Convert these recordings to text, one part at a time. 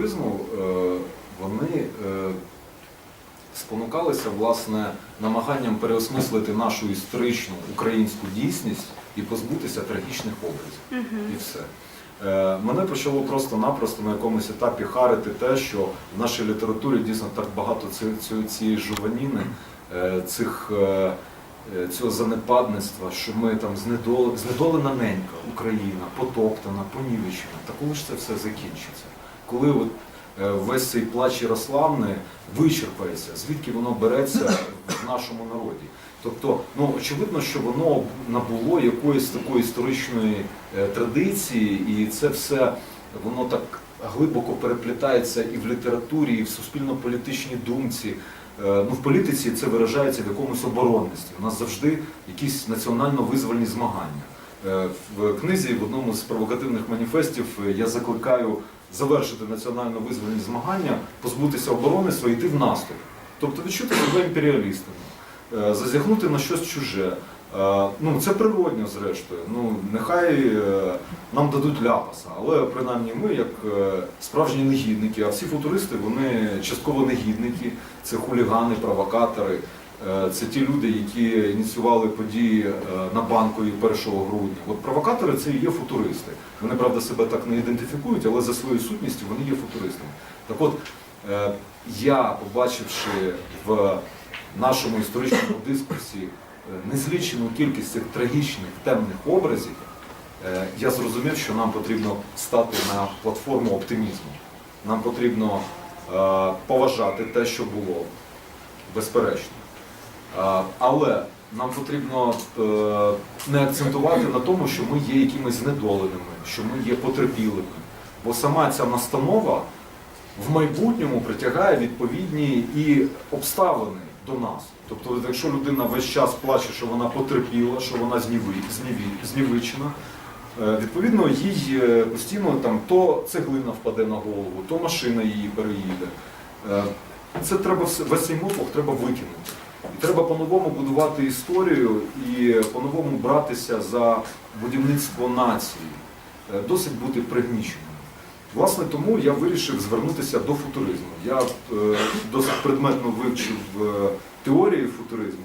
футуризму, е, вони е, спонукалися власне намаганням переосмислити нашу історичну українську дійсність і позбутися трагічних образів. І все. Е, Мене почало просто-напросто на якомусь етапі харити те, що в нашій літературі дійсно так багато ці- ці- цієї жуваніни, цих, цього занепадництва, що ми там знедолена ненька Україна, потоптана, понівечена. Та коли ж це все закінчиться? Коли от е, весь цей плач Ярославни вичерпається, звідки воно береться в нашому народі? Тобто, ну очевидно, що воно набуло якоїсь такої історичної е, традиції, і це все воно так глибоко переплітається і в літературі, і в суспільно-політичній думці. Е, Ну, в політиці це виражається в якомусь оборонності. У нас завжди якісь національно-визвольні змагання. Е, В книзі, в одному з провокативних маніфестів, е, я закликаю завершити національно-визвольні змагання, позбутися оборони і йти в наступ. Тобто відчути себе імперіалістами, е, зазіхнути на щось чуже. Ну, це природньо, зрештою. Ну, нехай нам дадуть ляпаса, але принаймні ми, як справжні негідники, а всі футуристи, вони частково негідники, це хулігани, провокатори. Е, Це ті люди, які ініціювали події е, на банкові 1 грудня. От провокатори це і є футуристи. Вони, правда, себе так не ідентифікують, але за своєю сутністю вони є футуристами. Так от, е, я, побачивши в нашому історичному дискурсі незлічену кількість цих трагічних темних образів, я зрозумів, що нам потрібно стати на платформу оптимізму. Нам потрібно поважати те, що було, безперечно. Е, Але нам потрібно е, не акцентувати на тому, що ми є якимись знедоленими, що ми є потерпілими. Бо сама ця настанова в майбутньому притягає відповідні і обставини до нас. Тобто, якщо людина весь час плаче, що вона потерпіла, що вона зніви- зніві- знівечена, е, відповідно, їй постійно там то цеглина впаде на голову, то машина її переїде. Це треба весь цей мотлох треба викинути. Треба по-новому будувати історію і по-новому братися за будівництво нації. Е, Досить бути пригніченим. Власне, тому я вирішив звернутися до футуризму. Я е, досить предметно вивчив е, теорії футуризму.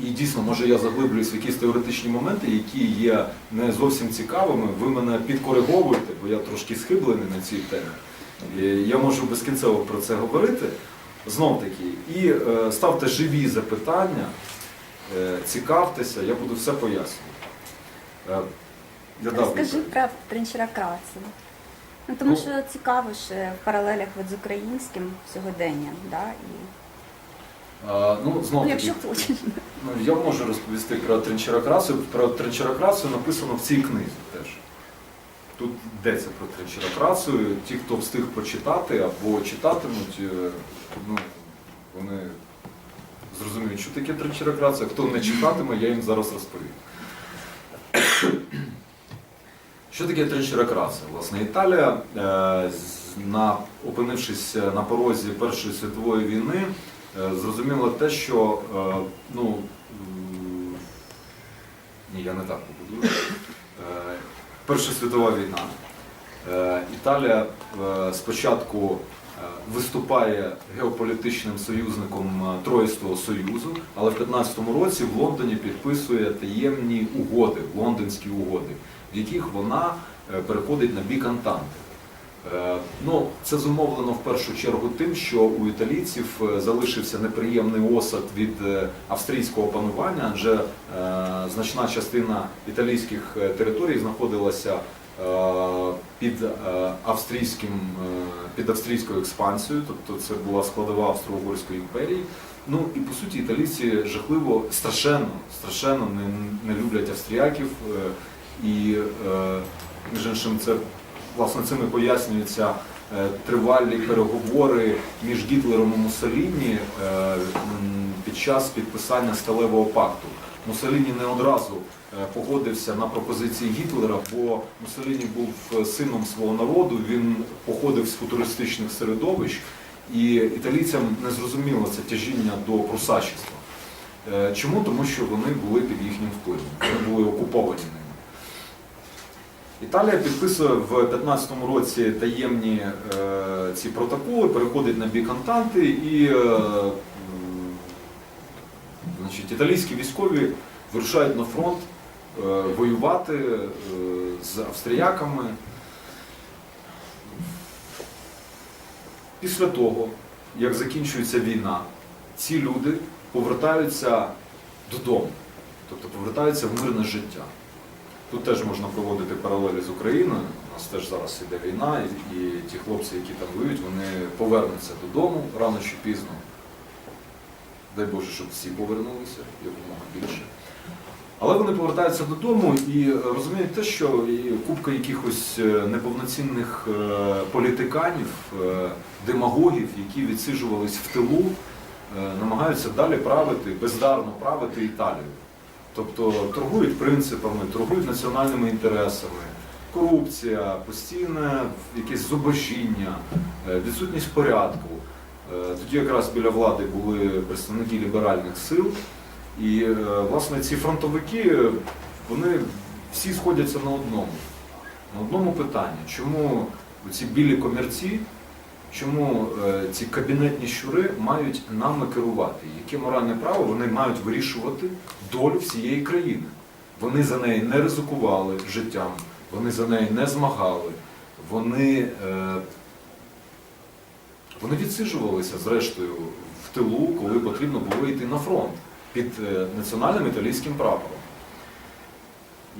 І дійсно, може, я заглиблююсь в якісь теоретичні моменти, які є не зовсім цікавими. Ви мене підкориговуєте, бо я трошки схиблений на цій темі. Я можу безкінцево про це говорити. Знов таки, і е, ставте живі запитання, е, цікавтеся, я буду все пояснювати. Е, я дав Розкажи відповідь. про Тренчера Крацена. Ну, тому Ну, що цікаво ж в паралелях от з українським сьогоденням, да? і, ну, знов ну, таки, якщо хочеш. ну, я можу розповісти про тренчерокрацію. Про тренчерокрацію написано в цій книзі теж. Тут йдеться про тренчерокрацію. Ті, хто встиг почитати або читатимуть, е, ну, вони зрозуміють, що таке тренчерокрація. Хто не читатиме, я їм зараз розповім. Що таке тренчерокрація? Власне, Італія, е, на, опинившись на порозі Першої світової війни, е, зрозуміла те, що е, ну, ні, я не так побудую. Е, Перша світова війна. Е, Італія е, спочатку е, виступає геополітичним союзником е, Троїстого Союзу, але в 15-му році в Лондоні підписує таємні угоди, лондонські угоди, в яких вона е, переходить на бік Антанти. Е, Ну, це зумовлено в першу чергу тим, що у італійців е, залишився неприємний осад від е, австрійського панування, адже е, значна частина італійських е, територій знаходилася е, під е, австрійським е, під австрійською експансією, тобто це була складова Австро-Угорської імперії. Ну і по суті італійці жахливо страшенно, страшенно не, не люблять австріяків. е, І е, між іншим, це власне цим і пояснюються е, тривалі переговори між Гітлером і Муссоліні е, під час підписання сталевого пакту. Муссоліні не одразу е, погодився на пропозиції Гітлера, бо Муссоліні був е, сином свого народу, він походив з футуристичних середовищ, і італійцям не зрозуміло це тяжіння до прусачества. Е, Чому? Тому що вони були під їхнім впливом, вони були окуповані ними. Італія підписує в 2015 році таємні ці протоколи, переходить на бік Антанти і значить, італійські військові вирушають на фронт е, воювати е, з австріяками. Після того, як закінчується війна, ці люди повертаються додому, тобто повертаються в мирне життя. Тут теж можна проводити паралелі з Україною. У нас теж зараз іде війна, і, і ті хлопці, які там воюють, вони повернуться додому рано чи пізно. Дай Боже, щоб всі повернулися якомога більше. Але вони повертаються додому і е, розуміють те, що купка якихось е, неповноцінних е, політиканів, демагогів, які відсиджувались в тилу, намагаються далі правити, бездарно правити Італію. Тобто торгують принципами, торгують національними інтересами, корупція, постійне якесь зубожіння, відсутність порядку. Е, Тоді якраз біля влади були представники ліберальних сил. І е, власне ці фронтовики, вони всі сходяться на одному. На одному питанні. Чому ці білі комірці, чому е, ці кабінетні щури мають нами керувати? Яке моральне право вони мають вирішувати долю всієї країни? Вони за неї не ризикували життям, вони за неї не змагали, вони, вони відсиджувалися зрештою в тилу, коли потрібно було йти на фронт під е, національним італійським прапором.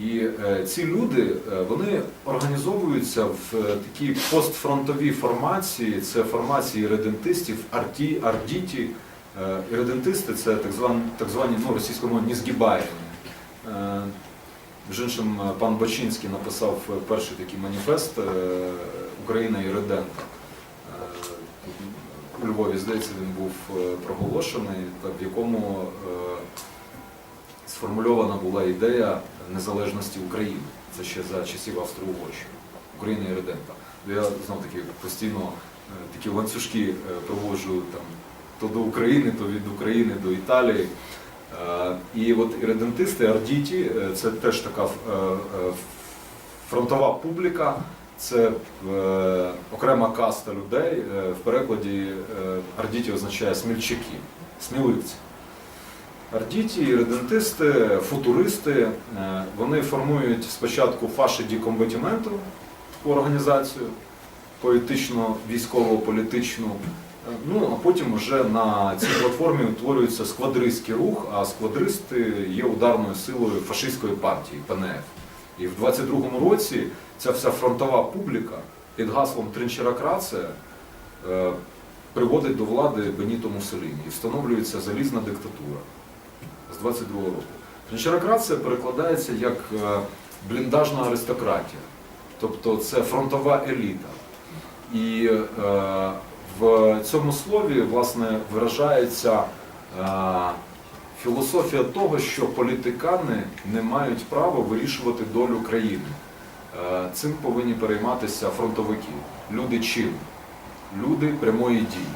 І е, ці люди е, вони організовуються в е, такі постфронтові формації, це формації редентистів, арті, ардіті. Е, і редентисти це так звані, так звані ну, російському нізгібаєві. Е, між іншим, пан Бачинський написав перший такий маніфест Україна і редента. Львові, здається, він був е, проголошений, в якому е, сформульована була ідея незалежності України. Це ще за часів Австро-Угорщини, України і Редента. Я знов таки постійно е, такі ланцюжки проводжу там то до України, то від України до Італії. І от і редентисти, ардіті, це теж така фронтова публіка, це е, окрема каста людей. Е, В перекладі е, ардіті означає смільчаки, сміливці. Ардіті, редентисти, футуристи, е, вони формують спочатку фаші ді таку організацію політично-військово-політичну. Е, Ну, а потім вже на цій платформі утворюється сквадристський рух, а сквадристи є ударною силою фашистської партії ПНФ. І в 22-му році ця вся фронтова публіка під гаслом Тринчеракрація е, приводить до влади Беніто Муссоліні і встановлюється залізна диктатура з 22-го року. Тринчеракрація перекладається як е, бліндажна аристократія, тобто це фронтова еліта. І е, в цьому слові власне виражається філософія того, що політикани не мають права вирішувати долю країни. Е, Цим повинні перейматися фронтовики. Люди чим? Люди прямої дії.